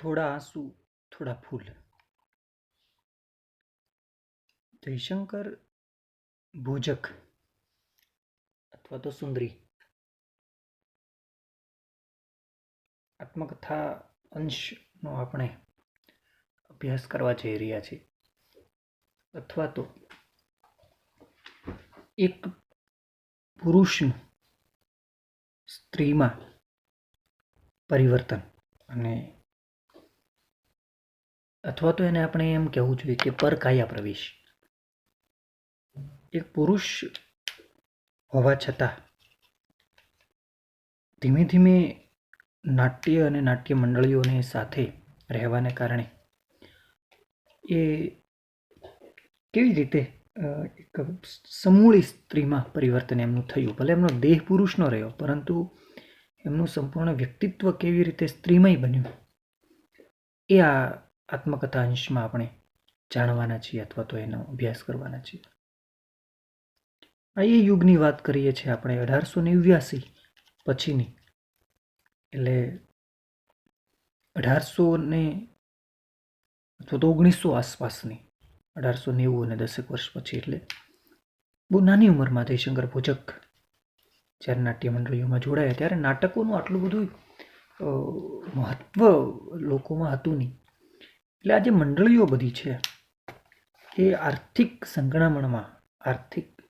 થોડા આંસુ, થોડા ફૂલ. જયશંકર ભોજક અથવા તો સુંદરી. આત્મકથા અંશનો આપણે અભ્યાસ કરવા જઈ રહ્યા છીએ. અથવા તો એક પુરુષનું સ્ત્રીમાં પરિવર્તન અને અથવા તો એને આપણે એમ કહેવું જોઈએ કે પરકાયા પ્રવેશ. એક પુરુષ હોવા છતાં ધીમે ધીમે નાટ્ય અને નાટ્ય મંડળીઓની સાથે રહેવાને કારણે એ કેવી રીતે એક સમૂળી સ્ત્રીમાં પરિવર્તન એમનું થયું? ભલે એમનો દેહ પુરુષનો રહ્યો, પરંતુ એમનું સંપૂર્ણ વ્યક્તિત્વ કેવી રીતે સ્ત્રીમય બન્યું? એ આ આત્મકથા અંશમાં આપણે જાણવાના છીએ અથવા તો એનો અભ્યાસ કરવાના છીએ. આ એ યુગની વાત કરીએ છીએ આપણે, અઢારસો નેવ્યાસી પછીની. એટલે અઢારસો ને, અથવા તો ઓગણીસો આસપાસની, અઢારસો નેવું અને દસેક વર્ષ પછી એટલે બહુ નાની ઉંમરમાં જયશંકર ભોજક જ્યારે નાટ્ય મંડળીઓમાં જોડાયા, ત્યારે નાટકોનું આટલું બધું મહત્ત્વ લોકોમાં હતું નહીં. એટલે આ જે મંડળીઓ બધી છે, એ આર્થિક સંકળામણમાં આર્થિક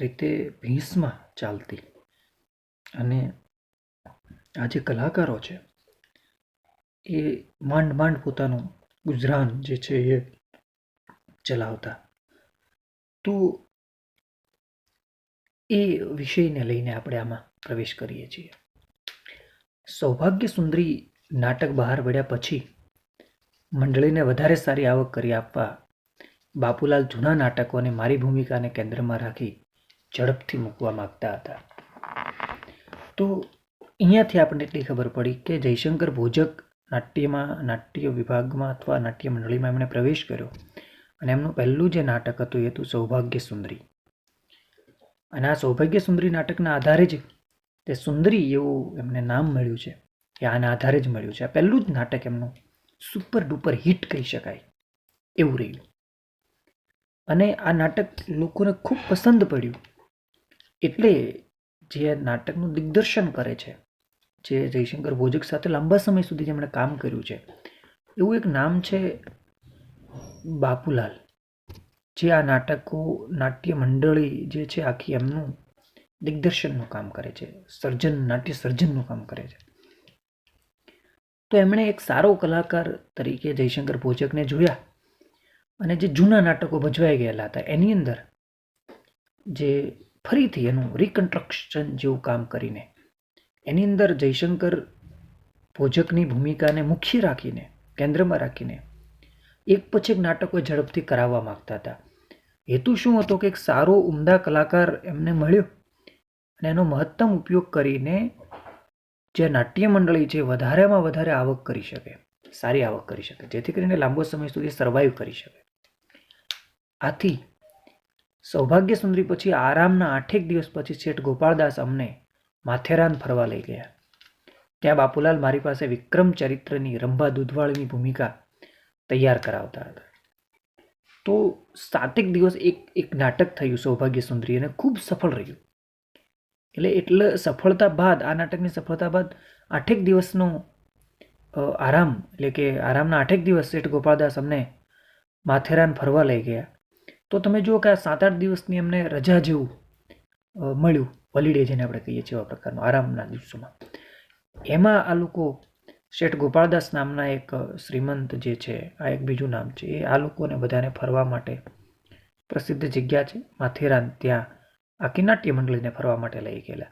રીતે ભીંસમાં ચાલતી અને આ જે કલાકારો છે, એ માંડ માંડ પોતાનું ગુજરાન જે છે એ ચલાવતા. તો એ વિષયને લઈને આપણે આમાં પ્રવેશ કરીએ છીએ. સૌભાગ્ય સુંદરી નાટક બહાર પડ્યા પછી મંડળીને વધારે સારી આવક કરી આપવા બાપુલાલ જૂના નાટકોને મારી ભૂમિકાને કેન્દ્રમાં રાખી ઝડપથી મૂકવા માંગતા હતા. તો અહીંયાથી આપણને એટલી ખબર પડી કે જયશંકર ભોજક નાટ્યમાં, નાટ્ય વિભાગમાં અથવા નાટ્ય મંડળીમાં એમણે પ્રવેશ કર્યો અને એમનું પહેલું જે નાટક હતું એ હતું સૌભાગ્ય સુંદરી. અને આ સૌભાગ્ય સુંદરી નાટકના આધારે જ તે સુંદરી એવું એમને નામ મળ્યું છે. કે આના આધારે જ મળ્યું છે. આ પહેલું જ નાટક એમનું સુપર ડુપર હિટ કહી શકાય. એવું રહ્યું. અને આ નાટક લોકોને ખૂબ પસંદ પડ્યું. એટલે જે નાટકનું દિગ્દર્શન કરે છે, જે જયશંકર ભોજક સાથે લાંબા સમય સુધી જેમણે કામ કર્યું છે, એવું એક નામ છે બાપુલાલ. જે આ નાટકો, નાટ્ય મંડળી જે છે આખી એમનું દિગ્દર્શનનું કામ કરે છે, સર્જન, નાટ્ય સર્જનનું કામ કરે છે. તો એમણે એક સારો કલાકાર તરીકે જયશંકર ભોજકને જોયા અને જે જૂના નાટકો ભજવાઈ ગયેલા હતા, એની અંદર જે ફરીથી એનું રિકન્સ્ટ્રક્શન જેવું કામ કરીને, એની અંદર જયશંકર ભોજકની ભૂમિકાને મુખ્ય રાખીને, કેન્દ્રમાં રાખીને એક પછી એક નાટકો ઝડપથી કરાવવા માંગતા હતા. હેતુ શું હતો કે એક સારો ઉમદા કલાકાર એમને મળ્યો અને એનો મહત્તમ ઉપયોગ કરીને જે નાટ્ય મંડળી છે, વધારેમાં વધારે આવક કરી શકે. સારી આવક કરી શકે. જેથી કરીને લાંબો સમય સુધી સર્વાઈવ કરી શકે. આથી સૌભાગ્ય સુંદરી પછી આરામના આઠેક દિવસ પછી શેઠ ગોપાળદાસ અમને માથેરાન ફરવા લઈ ગયા. ત્યાં બાપુલાલ મારી પાસે વિક્રમ ચરિત્રની રંભા દૂધવાળીની ભૂમિકા તૈયાર કરાવતા હતા. તો સાતેક દિવસ એક એક નાટક થયું સૌભાગ્ય સુંદરી અને ખૂબ સફળ રહ્યું. એટલે એટલે સફળતા બાદ, આ નાટકની સફળતા બાદ આઠેક દિવસનો આરામ, એટલે કે આરામના આઠેક દિવસ શેઠ ગોપાળદાસ અમને માથેરાન ફરવા લઈ ગયા. તો તમે જુઓ કે આ સાત આઠ દિવસની અમને રજા જેવું મળ્યું, હોલિડે જેને આપણે કહીએ છીએ એવા પ્રકારનો, આરામના દિવસોમાં. એમાં આ લોકો, શેઠ ગોપાળદાસ નામના એક શ્રીમંત જે છે, આ એક બીજું નામ છે, એ આ લોકોને બધાને ફરવા માટે પ્રસિદ્ધ જગ્યા છે, માથેરાન. ત્યાં આખી નાટ્ય મંડળીને ફરવા માટે લઈ ગયેલા.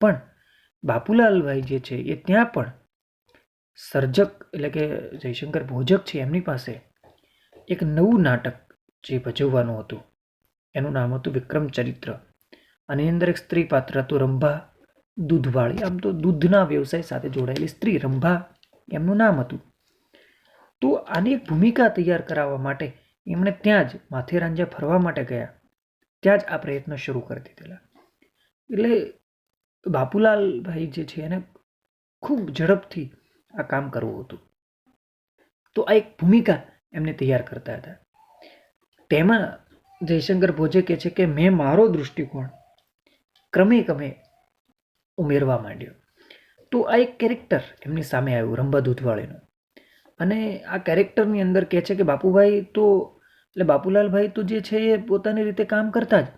પણ બાપુલાલભાઈ જે છે, એ ત્યાં પણ સર્જક એટલે કે જયશંકર ભોજક છે, એમની પાસે એક નવું નાટક જે ભજવવાનું હતું. એનું નામ હતું વિક્રમ ચરિત્ર. અને અંદર એક સ્ત્રી પાત્ર હતું રંભા દૂધવાળી. આમ તો દૂધના વ્યવસાય સાથે જોડાયેલી સ્ત્રી રંભા એમનું નામ હતું. તો આની એક ભૂમિકા તૈયાર કરાવવા માટે એમણે ત્યાં જ માથેરાંજા ફરવા માટે ગયા. ત્યાં જ આ પ્રયત્ન શરૂ કરી દીધેલા. એટલે બાપુલાલભાઈ જે છે એને ખૂબ ઝડપથી આ કામ કરવું હતું. તો આ એક ભૂમિકા એમને તૈયાર કરતા હતા. તેમાં જયશંકર ભોજે કહે છે કે, મેં મારો દૃષ્ટિકોણ ક્રમે ક્રમે ઉમેરવા માંડ્યો. તો આ એક કેરેક્ટર એમની સામે આવ્યું રંભા દૂધવાળીનું. અને આ કેરેક્ટરની અંદર કહે છે કે, બાપુભાઈ, તો એટલે બાપુલાલભાઈ તો જે છે એ પોતાની રીતે કામ કરતા જ.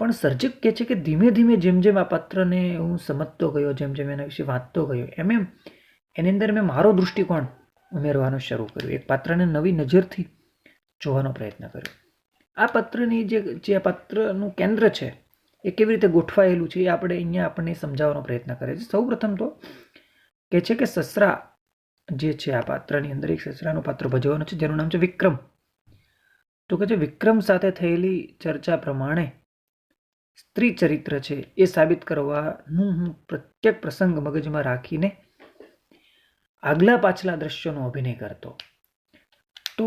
પણ સર્જક કહે છે કે ધીમે ધીમે જેમ જેમ આ પાત્રને હું સમજતો ગયો, જેમ જેમ એના વિશે વાંચતો ગયો, એમ એમ એની અંદર મેં મારો દૃષ્ટિકોણ ઉમેરવાનો શરૂ કર્યો. એક પાત્રને નવી નજરથી જોવાનો પ્રયત્ન કર્યો. આ પાત્રની જે જે આ પાત્રનું કેન્દ્ર છે, એ કેવી રીતે ગોઠવાયેલું છે એ આપણે અહીંયા આપણને સમજાવવાનો પ્રયત્ન કરે છે. સૌ પ્રથમ તો કહે છે કે સસરા જે છે આ પાત્રની અંદર, એક સસરાનું પાત્ર ભજવવાનું છે, જેનું નામ છે વિક્રમ. તો કે જે વિક્રમ સાથે થયેલી ચર્ચા પ્રમાણે સ્ત્રી ચરિત્ર છે એ સાબિત કરવાનું હું પ્રત્યેક પ્રસંગ મગજમાં રાખીને આગલા પાછલા દ્રશ્યોનો અભિનય કરતો. તો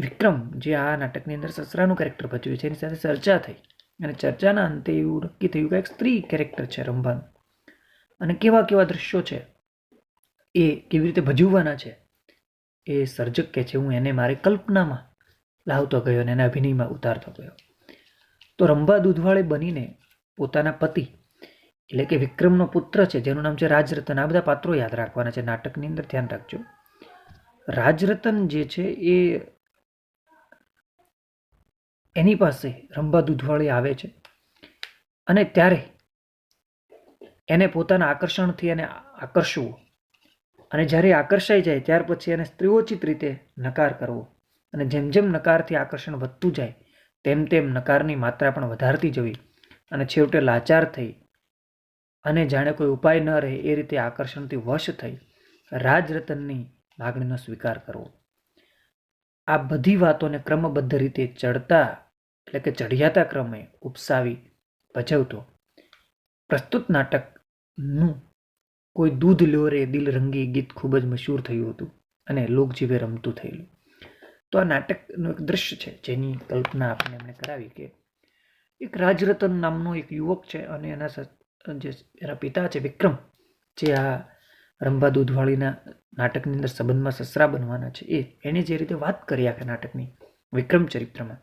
વિક્રમ જે આ નાટકની અંદર સસરાનું કેરેક્ટર ભજવ્યું છે, એની સાથે ચર્ચા થઈ. અને ચર્ચાના અંતે એવું નક્કી થયું કે એક સ્ત્રી કેરેક્ટર છે રંભાનું અને કેવા કેવા દ્રશ્યો છે એ કેવી રીતે ભજવવાના છે એ સર્જક કહે છે, હું એને મારી કલ્પનામાં લાવતો ગયો અને એના અભિનયમાં ઉતારતો ગયો. તો રંભા દૂધવાળે બનીને પોતાના પતિ, એટલે કે વિક્રમનો પુત્ર છે, જેનું નામ છે રાજરતન, આ બધા પાત્રો યાદ રાખવાના છે. નાટકની અંદર ધ્યાન રાખજો. રાજરતન જે છે એ એની પાસે રંભા દૂધવાળી આવે છે અને ત્યારે એને પોતાના આકર્ષણથી એને આકર્ષવું અને જ્યારે આકર્ષાઈ જાય, ત્યાર પછી એને સ્ત્રીઓચિત રીતે નકાર કરવો. અને જેમ જેમ નકારથી આકર્ષણ વધતું જાય, તેમ તેમ નકારની માત્રા પણ વધારતી જવી અને છેવટે લાચાર થઈ અને જાણે કોઈ ઉપાય ન રહે એ રીતે આકર્ષણથી વશ થઈ રાજરતનની લાગણીનો સ્વીકાર કરવો. આ બધી વાતોને ક્રમબદ્ધ રીતે ચડતા એટલે કે ચઢિયાતા ક્રમે ઉપસાવી ભજવતો. પ્રસ્તુત નાટકનું કોઈ દૂધ લ્યો રે દિલ રંગી ગીત ખૂબ જ મશહૂર થયું હતું અને લોકજીવે રમતું થયેલું. તો આ નાટકનું એક દૃશ્ય છે, જેની કલ્પના આપણે એમણે કરાવી કે એક રાજરતન નામનો એક યુવક છે અને એના જે એના પિતા છે, વિક્રમ, જે આ રંભા દૂધવાળીના નાટકની અંદર સંબંધમાં સસરા બનવાના છે. એ એણે જે રીતે વાત કરી આખા નાટકની, વિક્રમ ચરિત્રમાં,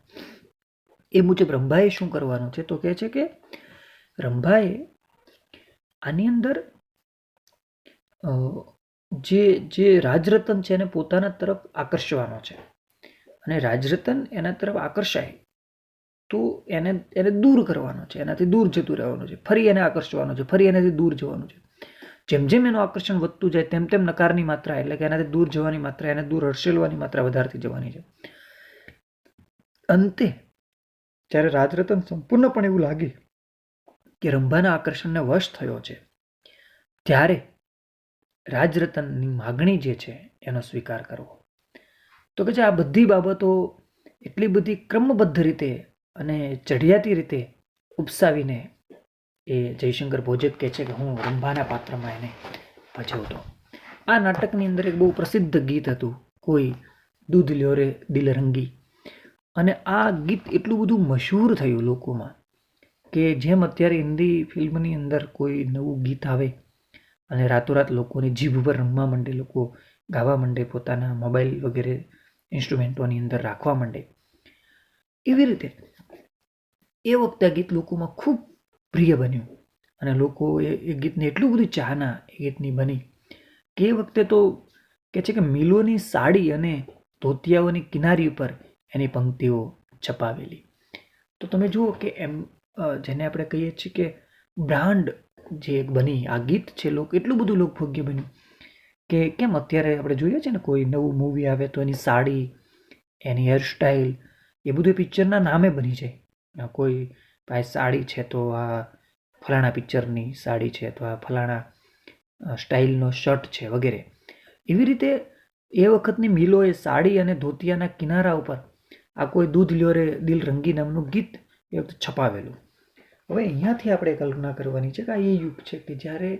એ મુજબ રંભાએ શું કરવાનું છે તો કહે છે કે રંભાએ આની અંદર જે જે રાજરતન છે એને પોતાના તરફ આકર્ષવાનો છે. અને રાજરતન એના તરફ આકર્ષાય. તો એને એને દૂર કરવાનો છે, એનાથી દૂર જતું રહેવાનું છે. ફરી એને આકર્ષવાનો છે, ફરી એનાથી દૂર જવાનું છે. જેમ જેમ એનું આકર્ષણ વધતું જાય, તેમ તેમ નકારની માત્રા, એટલે કે એનાથી દૂર જવાની માત્રા, એને દૂર હર્ષેલવાની માત્રા વધારતી જવાની છે. અંતે, જ્યારે રાજરતન સંપૂર્ણપણે એવું લાગે કે રંભાના આકર્ષણને વશ થયો છે, ત્યારે રાજરતનની માગણી જે છે, એનો સ્વીકાર કરવો. તો કે છે આ બધી બાબતો એટલી બધી ક્રમબદ્ધ રીતે અને ચઢિયાતી રીતે ઉપસાવીને એ જયશંકર ભોજક કહે છે કે હું રંભાના પાત્રમાં એને ભજવતો. આ નાટકની અંદર એક બહુ પ્રસિદ્ધ ગીત હતું, કોઈ દૂધ લ્યો રે દિલ રંગી અને આ ગીત એટલું બધું મશહૂર થયું લોકોમાં કે જેમ અત્યારે હિન્દી ફિલ્મની અંદર કોઈ નવું ગીત આવે અને રાતોરાત લોકોની જીભ ઉપર રમવા માંડે, લોકો ગાવા માંડે પોતાના મોબાઈલ વગેરે ઇન્સ્ટ્રુમેન્ટોની અંદર રાખવા માંડે. એવી રીતે એ વખતે ગીત લોકોમાં ખૂબ પ્રિય બન્યું અને લોકો એ ગીતને એટલું બધું ચાહના એ ગીતની બની કે એ વખતે તો કે છે કે મિલોની સાડી અને ધોતિયાઓની કિનારી ઉપર એની પંક્તિઓ છપાવેલી. તો તમે જુઓ કે એમ જેને આપણે કહીએ છીએ કે બ્રાન્ડ જે એક બની, આ ગીત છે, લોક, એટલું બધું લોકભોગ્ય બન્યું. કે કેમ અત્યારે આપણે જોઈએ છે ને કોઈ નવું મૂવી આવે તો એની સાડી, એની હેરસ્ટાઈલ એ બધું પિક્ચરના નામે બની જાય. કોઈ પાસે સાડી છે તો આ ફલાણા પિક્ચરની સાડી છે અથવા ફલાણા સ્ટાઇલનો શર્ટ છે વગેરે. એવી રીતે એ વખતની મિલોએ સાડી અને ધોતિયાના કિનારા ઉપર આ કોઈ દૂધ લ્યો રે દિલ રંગી નામનું ગીત એ વખતે છપાવેલું. હવે અહીંયાથી આપણે કલ્પના કરવાની છે કે આ એ યુગ છે કે જ્યારે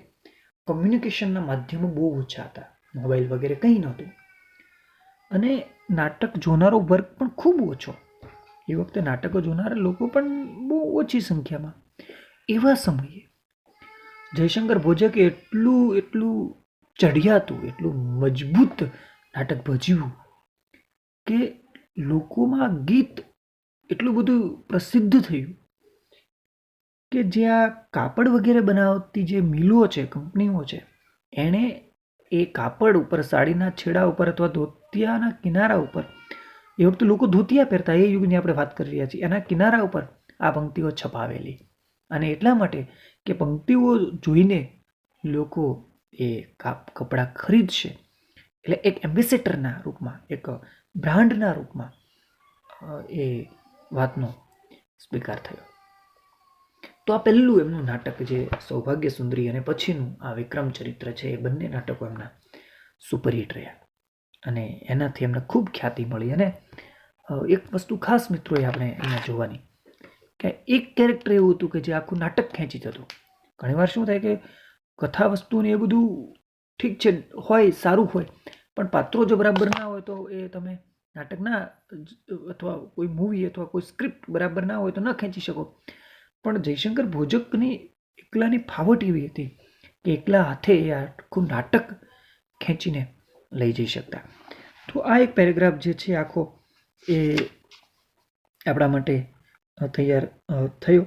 કમ્યુનિકેશનના માધ્યમો બહુ ઓછા હતા. મોબાઈલ વગેરે કંઈ નહોતું. અને નાટક જોનારો વર્ગ પણ ખૂબ ઓછો. એ વખતે નાટકો જોનારા લોકો પણ બહુ ઓછી સંખ્યામાં. એવા સમયે જયશંકર ભોજકે એટલું એટલું ચઢિયાતું, એટલું મજબૂત નાટક ભજ્યું કે લોકોમાં ગીત એટલું બધું પ્રસિદ્ધ થયું. કે જે આ કાપડ વગેરે બનાવતી જે મિલો છે, કંપનીઓ છે, એણે એ કાપડ ઉપર, સાડીના છેડા ઉપર અથવા ધોતિયાના કિનારા ઉપર, એ વખતે લોકો ધોતિયા પહેરતા, એ યુગની આપણે વાત કરી રહ્યા છીએ, એના કિનારા ઉપર આ પંક્તિઓ છપાવેલી. અને એટલા માટે કે પંક્તિઓ જોઈને લોકો એ કાપ, કપડાં ખરીદશે, એટલે એક એમ્બેસેડરના રૂપમાં, એક બ્રાન્ડના રૂપમાં એ વાતનો સ્વીકાર થયો. તો આ પહેલું એમનું નાટક જે સૌભાગ્ય સુંદરી અને પછીનું આ વિક્રમ ચરિત્ર છે, એ બંને નાટકો એમના સુપરહિટ રહ્યા. અને એનાથી એમને ખૂબ ખ્યાતિ મળી અને એક વસ્તુ ખાસ મિત્રોએ આપણે અહીંયા જોવાની કે એક કેરેક્ટર એવું હતું કે જે આખું નાટક ખેંચી જતું. ઘણીવાર શું થાય કે કથા વસ્તુ ને એ બધું ઠીક છે, હોય, સારું હોય, પણ પાત્રો જો બરાબર ના હોય તો એ તમે નાટકના અથવા કોઈ મૂવી અથવા કોઈ સ્ક્રિપ્ટ બરાબર ના હોય તો ન ખેંચી શકો. પણ જયશંકર ભોજકની એકલાની ફાવટ એવી હતી કે એકલા હાથે એ આખું નાટક ખેંચીને લઈ જઈ શકતા. તો આ એક પેરેગ્રાફ જે છે આખો એ આપણા માટે તૈયાર થયો.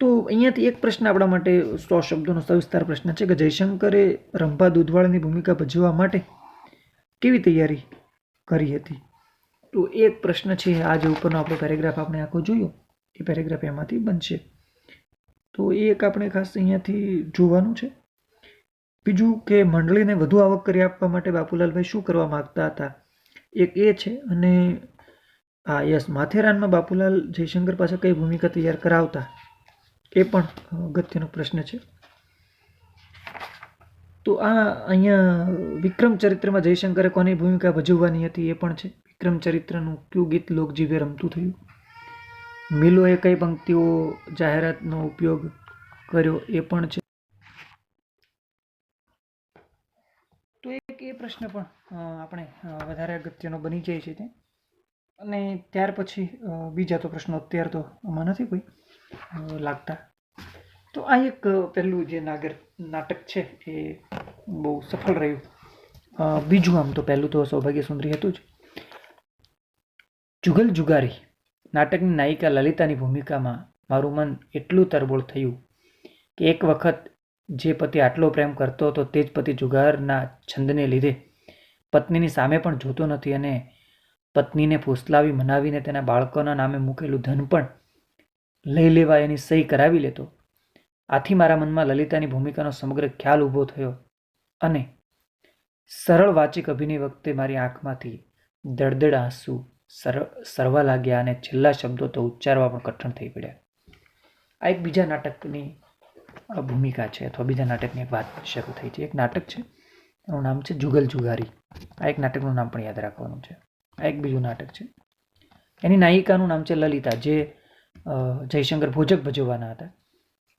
તો અહીંયાથી એક પ્રશ્ન આપણા માટે સો શબ્દોનો સવિસ્તાર પ્રશ્ન છે કે જયશંકરે રંભા દૂધવાળાની ભૂમિકા ભજવવા માટે કેવી તૈયારી કરી હતી? તો એક પ્રશ્ન છે, આ જે ઉપરનો આપણો પેરેગ્રાફ આપણે આખો જોયો, એ પેરેગ્રાફ એમાંથી બનશે. તો એ એક આપણે ખાસ અહીંયાથી જોવાનું છે. બીજું કે મંડળીને વધુ આવક કરી આપવા માટે બાપુલાલભાઈ શું કરવા માગતા હતા? એક એ છે અને હા યસ, માથેરાનમાં બાપુલાલ જયશંકર પાસે કઈ ભૂમિકા તૈયાર કરાવતા? એ પણ અગત્યનો પ્રશ્ન છે. તો આ અહીંયા વિક્રમ ચરિત્રમાં જયશંકરે કોની ભૂમિકા ભજવવાની હતી એ પણ છે. વિક્રમ ચરિત્રનું કયું ગીત લોકજીવે રમતું થયું? મિલોએ કઈ પંક્તિઓ જાહેરાતનો ઉપયોગ કર્યો એ પણ છે? તો એક એ પ્રશ્ન પણ આપણે વધારે અગત્યનો બની જાય છે તે. અને ત્યાર પછી બીજા તો પ્રશ્નો અત્યાર તો આમાં નથી કોઈ લાગતા. તો આ એક પહેલું જે નાગર, નાટક છે એ બહુ સફળ રહ્યું. બીજું આમ તો પહેલું તો સૌભાગ્ય સુંદરી હતું જ. જુગલ જુગારી. નાટકની નાયિકા લલિતાની ભૂમિકામાં મારું મન એટલું તરબોળ થયું કે એક વખત જે પતિ આટલો પ્રેમ કરતો હતો તે જ પતિ જુગારના છંદને લીધે પત્નીની સામે પણ જોતો નથી અને પત્નીને ફૂસલાવી મનાવીને તેના બાળકોના નામે મૂકેલું ધન પણ લઈ લેવા એની સહી કરાવી લેતો. આથી મારા મનમાં લલિતાની ભૂમિકાનો સમગ્ર ખ્યાલ ઊભો થયો અને સરળ વાચિક અભિનય વખતે મારી આંખમાંથી દળદળ આંસુ સર, સરવા લાગ્યા અને છેલ્લા શબ્દો તો ઉચ્ચારવા પણ કઠણ થઈ પડ્યા. આ એક બીજા નાટકની ભૂમિકા છે અથવા બીજા નાટકની એક વાત શરૂ થઈ છે. એક નાટક છે, એનું નામ છે જુગલ જુગારી. આ એક નાટકનું નામ પણ યાદ રાખવાનું છે. આ એક બીજું નાટક છે. એની નાયિકાનું નામ છે લલિતા, જે જયશંકર ભોજક ભજવવાના હતા.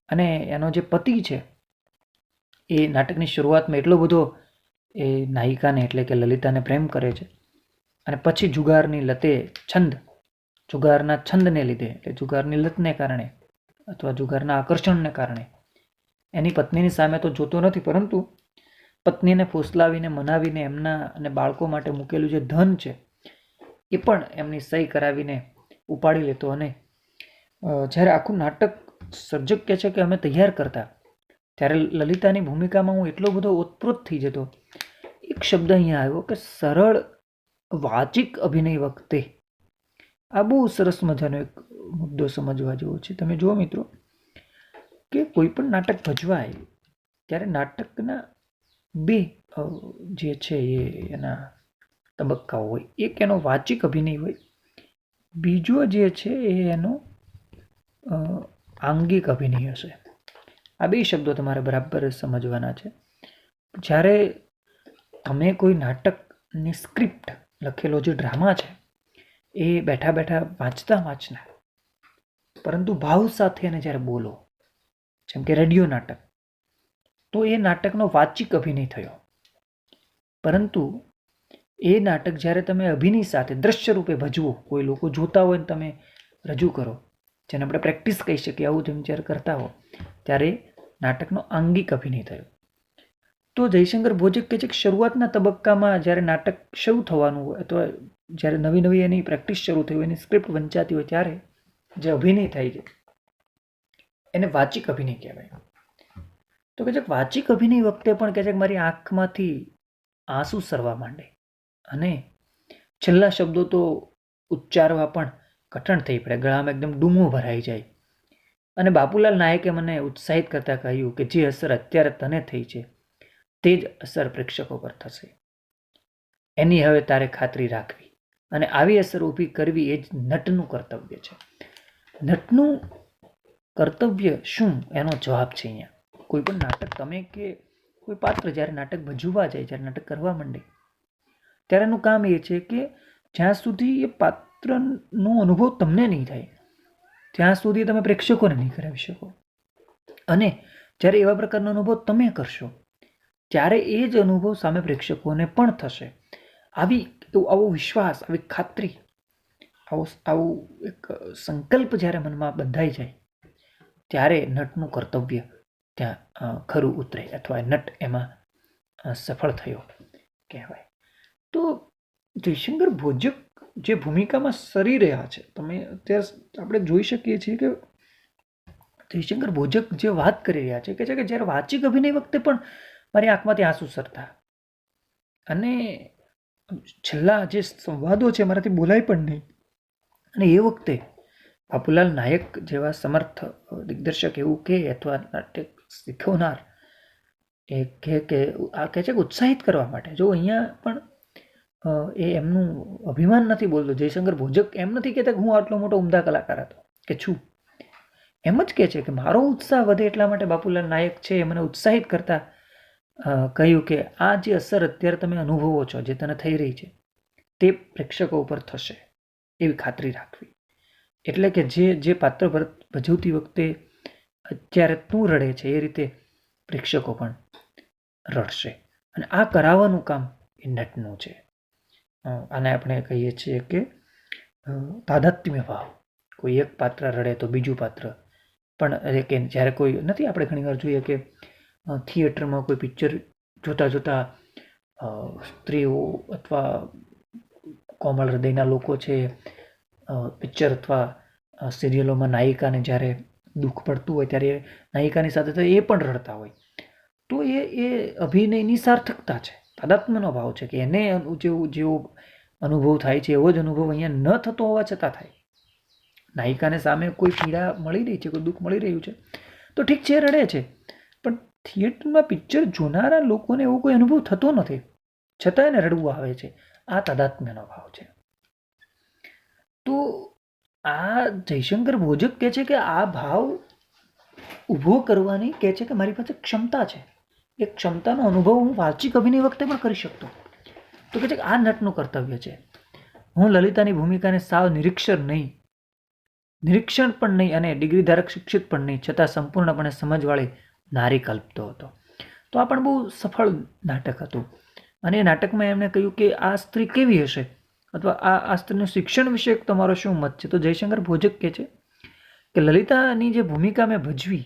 અને એનો જે પતિ છે, એ નાટકની શરૂઆતમાં એટલો બધો એ નાયિકાને એટલે કે લલિતાને પ્રેમ કરે છે અને પછી જુગારની લતે છંદ, જુગારના છંદને લીધે, એટલે જુગારની લતને કારણે અથવા જુગારના આકર્ષણને કારણે. એની પત્નીની સામે તો જોતો નથી, પરંતુ પત્નીને ફોસલાવીને, મનાવીને એમના અને બાળકો માટે મૂકેલું જે ધન છે, એ પણ એમની સહી કરાવીને ઉપાડી લેતો અને જ્યારે આખું નાટક સર્જક કહે છે કે અમે તૈયાર કરતા, ત્યારે લલિતાની ભૂમિકામાં હું એટલો બધો ઓતપ્રોત થઈ જતો. એક શબ્દ અહીંયા આવ્યો કે સરળ વાચિક અભિનય વખતે આ બહુ સરસ મજાનો એક મુદ્દો સમજવા જેવો છે. તમે જુઓ મિત્રો કે કોઈ પણ નાટક ભજવાય ત્યારે નાટકના બે જે છે એ એના તબક્કાઓ હોય. એક એનો વાચિક અભિનય હોય, બીજો જે છે એ એનો આંગિક અભિનય હશે. આ બે શબ્દો તમારે બરાબર સમજવાના છે. જ્યારે તમે કોઈ નાટકની સ્ક્રિપ્ટ લખેલો જે ડ્રામા છે, એ બેઠા બેઠા વાંચતા વાંચને પરંતુ ભાવ સાથે એને જ્યારે બોલો, જેમ કે રેડિયો નાટક, તો એ નાટકનો વાચિક અભિનય થયો. પરંતુ એ નાટક જ્યારે તમે અભિનય સાથે, દ્રશ્ય રૂપે ભજવો, કોઈ લોકો જોતા હોય ને તમે રજૂ કરો, જેને આપણે પ્રેક્ટિસ કહી શકીએ, આવું જેમ જ્યારે કરતા હો, ત્યારે નાટકનો આંગિક અભિનય થયો. તો જયશંકર ભોજક કે છે કે શરૂઆતના તબક્કામાં જ્યારે નાટક શરૂ થવાનું હોય અથવા જ્યારે નવી નવી એની પ્રેક્ટિસ શરૂ થઈ હોય, એની સ્ક્રિપ્ટ વંચાતી હોય ત્યારે જે અભિનય થાય છે, એને વાચિક અભિનય કહેવાય. તો કે છે વાચિક અભિનય વખતે પણ કહે છે કે મારી આંખમાંથી આંસુ સરવા માંડે અને છેલ્લા શબ્દો તો ઉચ્ચારવા પણ કઠણ થઈ પડે, ગળામાં એકદમ ડૂમો ભરાઈ જાય. અને બાપુલાલ નાયકે મને ઉત્સાહિત કરતાં કહ્યું કે જે અસર અત્યારે તને થઈ છે તે જ અસર પ્રેક્ષકો પર થશે. એની હવે તારે ખાતરી રાખવી. અને આવી અસર ઊભી કરવી એ જ નટનું કર્તવ્ય છે. નટનું કર્તવ્ય શું? એનો જવાબ છે અહીંયા. કોઈ પણ નાટક તમે કે કોઈ પાત્ર જ્યારે નાટક ભજવવા જાય, જ્યારે નાટક કરવા માંડે, ત્યારે એનું કામ એ છે કે જ્યાં સુધી એ પાત્રનો અનુભવ તમને નહીં થાય, ત્યાં સુધી તમે પ્રેક્ષકોને નહીં કરાવી શકો. અને જ્યારે એવા પ્રકારનો અનુભવ તમે કરશો ત્યારે એ જ અનુભવ સામે પ્રેક્ષકોને પણ થશે. આવી આવો વિશ્વાસ, આવી ખાતરી, આવો આવું એક સંકલ્પ જ્યારે મનમાં બંધાઈ જાય, ત્યારે નટનું કર્તવ્ય ત્યાં ખરું ઉતરે અથવા નટ એમાં સફળ થયો કહેવાય. તો જયશંકર ભોજક જે ભૂમિકામાં સરી રહ્યા છે, તમે અત્યારે આપણે જોઈ શકીએ છીએ કે જયશંકર ભોજક જે વાત કરી રહ્યા છે, કે છે કે જ્યારે વાચિક અભિનય વખતે પણ મારી આંખમાંથી આંસુ સરતા. અને છેલ્લા જે સંવાદો છે મારાથી બોલાય પણ નહીં. અને એ વખતે બાપુલાલ નાયક જેવા સમર્થ, દિગ્દર્શક એવું કે અથવા નાટક શીખવનાર એ કે કે, આ કહે છે કે ઉત્સાહિત કરવા માટે. જો અહીંયા પણ એ એમનું અભિમાન નથી બોલતો, જયશંકર ભોજક એમ નથી કહેતા કે હું આટલો મોટો ઉમદા કલાકાર હતો, કે છું. એમ જ કહે છે કે મારો ઉત્સાહ વધે એટલા માટે બાપુલાલ નાયક છે, એ મને ઉત્સાહિત કરતા કહ્યું કે આ જે અસર અત્યારે તમે અનુભવો છો, જે તને થઈ રહી છે, તે પ્રેક્ષકો ઉપર થશે એવી ખાતરી રાખવી. એટલે કે જે જે પાત્ર ભજવતી વખતે અત્યારે તું રડે છે, એ રીતે પ્રેક્ષકો પણ રડશે. અને આ કરાવવાનું કામ એ નટનું છે. આને આપણે કહીએ છીએ કે તાદાત્મ્ય ભાવ. કોઈ એક પાત્ર રડે તો બીજું પાત્ર પણ કે જ્યારે કોઈ, નથી, આપણે ઘણીવાર જોઈએ કે થિયેટરમાં કોઈ પિક્ચર જોતાં જોતાં સ્ત્રીઓ અથવા કોમળ હૃદયના લોકો છે પિક્ચર અથવા સિરિયલોમાં નાયિકાને જ્યારે દુઃખ પડતું હોય ત્યારે નાયિકાની સાથે તો એ પણ રડતા હોય. તો એ એ અભિનયની સાર્થકતા છે તાદાત્મ્યનો ભાવ છે કે એને જેવો, જેવું અનુભવ થાય છે, એવો જ અનુભવ અહીંયા ન થતો હોવા છતાં થાય. નાયિકાને સામે કોઈ પીડા મળી રહી છે, કોઈ દુઃખ મળી રહ્યું છે, તો ઠીક છે, રડે છે. થિયેટરમાં પિક્ચર જોનારા લોકોને એવો કોઈ અનુભવ થતો નથી. છતાં એને રડવું આવે છે. આ તાદાત્મ્યનો ભાવ છે. તો આ જયશંકર ભોજક કહે છે કે આ ભાવ ઊભો કરવાની કહે છે કે મારી પાસે ક્ષમતા છે. એ ક્ષમતાનો અનુભવ હું વાચિક અભિનય વખતે પણ કરી શકતો. તો કહે છે કે આ નટનું કર્તવ્ય છે. હું લલિતાની ભૂમિકાને સાવ નિરીક્ષર નહીં. નિરીક્ષણ પણ નહીં અને ડિગ્રી ધારક શિક્ષિત પણ નહીં. છતાં સંપૂર્ણપણે સમજવાળી નારી કલ્પતો હતો. તો આ પણ બહુ સફળ નાટક હતું. અને એ નાટકમાં એમણે કહ્યું કે આ સ્ત્રી કેવી હશે? અથવા આ આ સ્ત્રીનું શિક્ષણ વિશે તમારો શું મત છે? તો જયશંકર ભોજક કહે છે કે લલિતાની જે ભૂમિકા મેં ભજવી,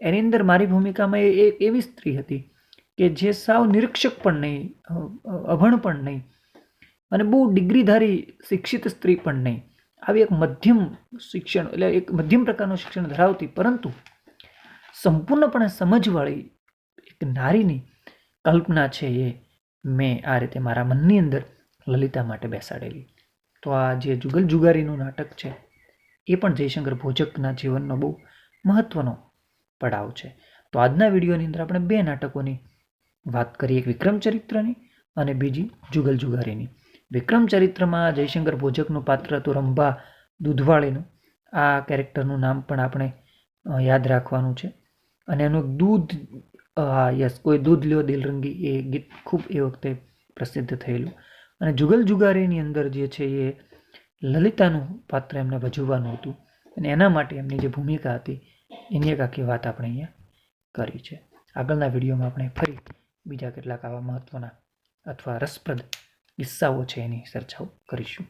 એની અંદર મારી ભૂમિકામાં એ એવી સ્ત્રી હતી કે જે સાવ નિરીક્ષક પણ નહીં અભણ પણ નહીં અને બહુ ડિગ્રીધારી શિક્ષિત સ્ત્રી પણ નહીં. આવી એક મધ્યમ શિક્ષણ, એટલે એક મધ્યમ પ્રકારનું શિક્ષણ ધરાવતી, પરંતુ સંપૂર્ણપણે સમજવાળી એક નારીની કલ્પના છે એ મેં આ રીતે મારા મનની અંદર લલિતા માટે બેસાડેલી. તો આ જે જુગલ જુગારીનું નાટક છે, એ પણ જયશંકર ભોજકના જીવનનો બહુ મહત્ત્વનો પડાવ છે. તો આજના વિડીયોની અંદર આપણે બે નાટકોની વાત કરીએ, એક વિક્રમ ચરિત્રની અને બીજી જુગલ જુગારીની. વિક્રમ ચરિત્રમાં જયશંકર ભોજકનું પાત્ર હતું રંભા દૂધવાળીનું. આ કેરેક્ટરનું નામ પણ આપણે યાદ રાખવાનું છે. અને એનું દૂધ યસ, કોઈ દૂધ લ્યો દિલરંગી એ ગીત ખૂબ એ વખતે પ્રસિદ્ધ થયેલું. અને જુગલ જુગારીની અંદર જે છે એ લલિતાનું પાત્ર એમને ભજવવાનું હતું. અને એના માટે એમની જે ભૂમિકા હતી, એની એક આખી વાત આપણે અહીંયા કરી છે. આગળના વિડીયોમાં આપણે ફરી બીજા કેટલાક આવા મહત્ત્વના અથવા રસપ્રદ કિસ્સાઓ છે એની ચર્ચાઓ કરીશું.